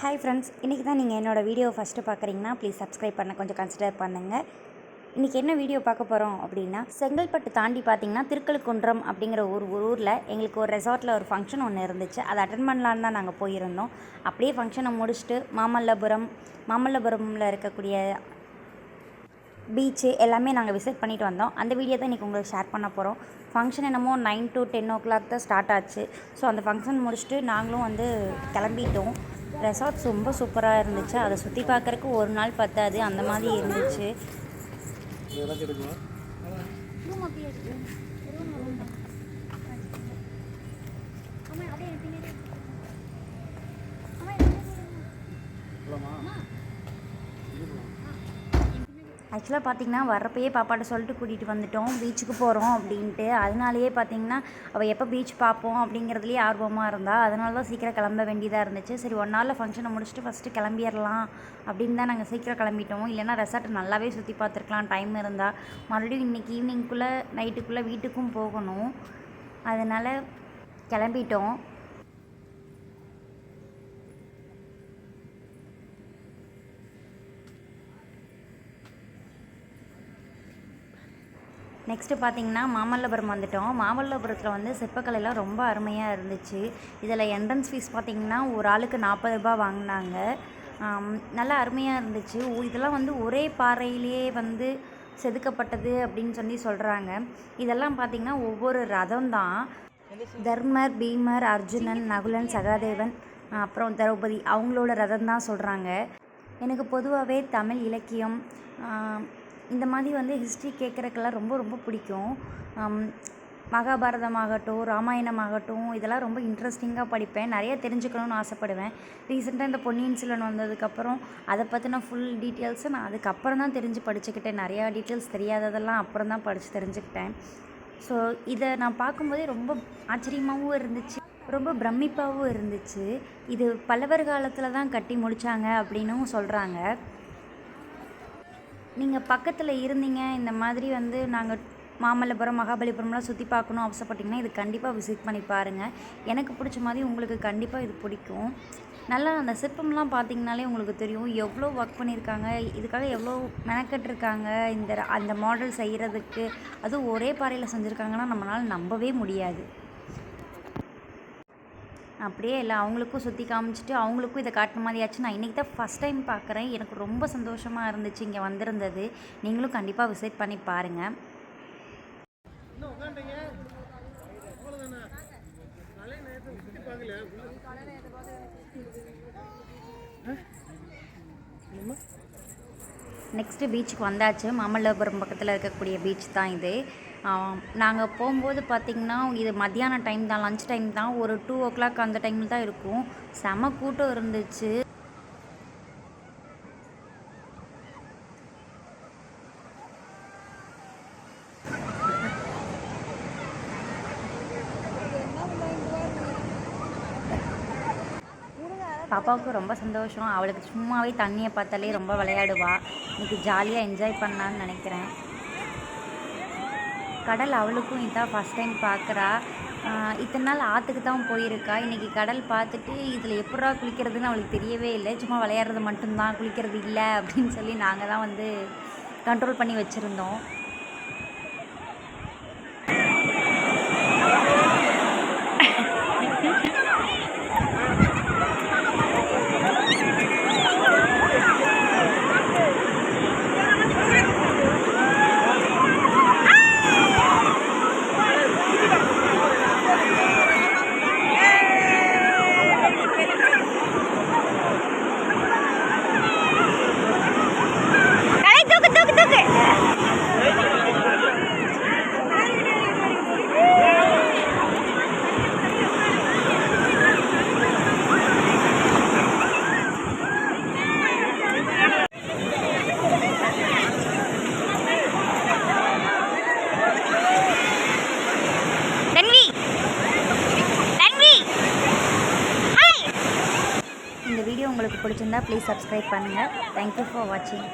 Hi friends இன்றைக்கி தான் நீங்கள் என்னோடய வீடியோ ஃபஸ்ட்டு பார்க்குறீங்கன்னா ப்ளீஸ் சப்ஸ்கிரைப் பண்ண கொஞ்சம் கன்சிடர் பண்ணுங்கள் இன்றைக்கி என்ன வீடியோ பார்க்க போகிறோம் அப்படின்னா செங்கல்பட்டு தாண்டி பார்த்தீங்கன்னா திருக்கழுக்குன்றம் அப்படிங்கிற ஒரு ஊரில் எங்களுக்கு ஒரு ரெசார்ட்டில் ஒரு ஃபங்க்ஷன் ஒன்று இருந்துச்சு. அதை அட்டன் பண்ணலான்னு தான் நாங்கள் போயிருந்தோம். அப்படியே ஃபங்க்ஷனை முடிச்சுட்டு மாமல்லபுரம் மாமல்லபுரமில் இருக்கக்கூடிய பீச்சு எல்லாமே நாங்கள் விசிட் பண்ணிட்டு வந்தோம். அந்த வீடியோ தான் இன்றைக்கி உங்களுக்கு ஷேர் பண்ண போகிறோம் ஃபங்க்ஷன் என்னமோ nine to ten o'clock தான் ஸ்டார்ட் ஆச்சு. ஸோ அந்த ஃபங்க்ஷன் முடிச்சுட்டு நாங்களும் வந்து கிளம்பிட்டோம். ரெசார்ட்ஸ் ரொம்ப சூப்பராக இருந்துச்சு. அதை சுற்றி பார்க்குறக்கு ஒரு நாள் பத்தாது. அந்த மாதிரி இருந்துச்சு. ஏதாச்சும் எடுக்குமா ரூம் அப்படியே இருக்கு ரூம் ரூம் தான் அம்மா அப்படியே எனக்கு பின்னாடி அம்மா எனக்கு பின்னாடி போலாமா ஆக்சுவலாக பார்த்தீங்கன்னா வர்றப்பயே பாப்பாட்ட சொல்லிட்டு கூட்டிகிட்டு வந்துட்டோம். பீச்சுக்கு போகிறோம் அப்படின்ட்டு. அதனாலேயே பார்த்தீங்கன்னா அவள் எப்போ பீச் பார்ப்போம் அப்படிங்கிறதுலேயே ஆர்வமாக இருந்தா. அதனால தான் சீக்கிரம் கிளம்ப வேண்டியதாக இருந்துச்சு. சரி ஒன் நாளில் ஃபங்க்ஷனை முடிச்சுட்டு ஃபஸ்ட்டு கிளம்பிடலாம் அப்படின்னு தான் நாங்கள் சீக்கிரம் கிளம்பிட்டோம். இல்லைன்னா ரெசார்ட் நல்லாவே சுற்றி பார்த்துருக்கலாம் டைம் இருந்தால் மறுபடியும் இன்றைக்கி ஈவினிங்குள்ளே நைட்டுக்குள்ளே வீட்டுக்கும் போகணும். அதனால் கிளம்பிட்டோம். நெக்ஸ்ட்டு பார்த்தீங்கன்னா மாமல்லபுரம் வந்துட்டோம். மாமல்லபுரத்தில் வந்து சிற்பக்கலைலாம் ரொம்ப அருமையாக இருந்துச்சு. இதில் என்ட்ரன்ஸ் ஃபீஸ் பார்த்தீங்கன்னா ஒரு ஆளுக்கு நாற்பது ரூபாய் வாங்கினாங்க. நல்லா அருமையாக இருந்துச்சு. இதெல்லாம் வந்து ஒரே பாறையிலேயே வந்து செதுக்கப்பட்டது அப்படின்னு சொல்லி சொல்கிறாங்க இதெல்லாம் பார்த்திங்கன்னா ஒவ்வொரு ரதம் தான் தர்மர் பீமர் அர்ஜுனன் நகுலன் சகாதேவன் அப்புறம் திரௌபதி அவங்களோட ரதம் தான் சொல்கிறாங்க எனக்கு பொதுவாகவே தமிழ் இலக்கியம் இந்த மாதிரி வந்து ஹிஸ்ட்ரி கேட்குறக்கெல்லாம் ரொம்ப ரொம்ப பிடிக்கும். மகாபாரதமாகட்டும் ராமாயணமாகட்டும் இதெல்லாம் ரொம்ப இன்ட்ரெஸ்டிங்காக படிப்பேன். நிறைய தெரிஞ்சுக்கணும்னு ஆசைப்படுவேன். ரீசெண்டாக இந்த பொன்னியின் செல்வன் வந்ததுக்கப்புறம் அதை பற்றின ஃபுல் டீட்டெயில்ஸை நான் அதுக்கப்புறம் தான் தெரிஞ்சு படிச்சுக்கிட்டேன். நிறையா டீட்டெயில்ஸ் தெரியாததெல்லாம் அப்புறம் தான் படித்து தெரிஞ்சுக்கிட்டேன். ஸோ இதை நான் பார்க்கும்போதே ரொம்ப ஆச்சரியமாகவும் இருந்துச்சு. ரொம்ப பிரமிப்பாகவும் இருந்துச்சு. இது பல்லவர் காலத்தில் தான் கட்டி முடித்தாங்க அப்படின்னும் சொல்கிறாங்க நீங்கள் பக்கத்தில் இருந்தீங்க இந்த மாதிரி வந்து நாங்கள் மாமல்லபுரம் மகாபலிபுரம்லாம் சுற்றி பார்க்கணும் அவசரப்பட்டீங்கன்னா இது கண்டிப்பாக விசிட் பண்ணி பாருங்கள் எனக்கு பிடிச்ச மாதிரி உங்களுக்கு கண்டிப்பாக இது பிடிக்கும். நல்லா அந்த சிற்பம்லாம் பார்த்தீங்கனாலே உங்களுக்கு தெரியும். எவ்வளோ ஒர்க் பண்ணியிருக்காங்க இதுக்காக எவ்வளோ மெனக்கட்டுருக்காங்க இந்த அந்த மாடல் செய்கிறதுக்கு அதுவும் ஒரே பாறையில் செஞ்சுருக்காங்கன்னா நம்மளால் நம்பவே முடியாது. அப்படியே இல்லை அவங்களுக்கும் சுற்றி காமிச்சிட்டு அவங்களுக்கும் இதை காட்டுன மாதிரியாச்சு. நான் இன்றைக்கி தான் ஃபஸ்ட் டைம் பார்க்குறேன். எனக்கு ரொம்ப சந்தோஷமாக இருந்துச்சு இங்கே வந்திருந்தது. நீங்களும் கண்டிப்பாக விசிட் பண்ணி பாருங்கள் நெக்ஸ்ட்டு பீச்சுக்கு வந்தாச்சு. மாமல்லபுரம் பக்கத்தில் இருக்கக்கூடிய பீச் தான் இது. நாங்கள் போகும்போது பார்த்திங்கன்னா இது மத்தியான டைம் தான் லஞ்ச் டைம் தான். ஒரு டூ ஓ கிளாக் அந்த டைமில் தான் இருக்கும். செம கூட்டம் இருந்துச்சு. பாப்பாவுக்கு ரொம்ப சந்தோஷம். அவளுக்கு சும்மாவே தண்ணியை பார்த்தாலே ரொம்ப விளையாடுவா. இன்னைக்கு ஜாலியாக என்ஜாய் பண்ணலான்னு நினைக்கிறேன். கடல் அவளுக்கும் இதான் ஃபஸ்ட் டைம் பார்க்குறா இத்தனை நாள் ஆற்றுக்கு தான் போயிருக்கா. இன்றைக்கி கடல் பார்த்துட்டு இதில் எப்படா குளிக்கிறதுன்னு அவளுக்கு தெரியவே இல்லை. சும்மா விளையாடுறது மட்டும்தான் குளிக்கிறது இல்லை அப்படின்னு சொல்லி நாங்கள் தான் வந்து கண்ட்ரோல் பண்ணி வச்சுருந்தோம். பிடிச்சிருந்தா ப்ளீஸ் சப்ஸ்கிரைப் பண்ணுங்கள் தேங்க்யூ ஃபார் வாட்சிங்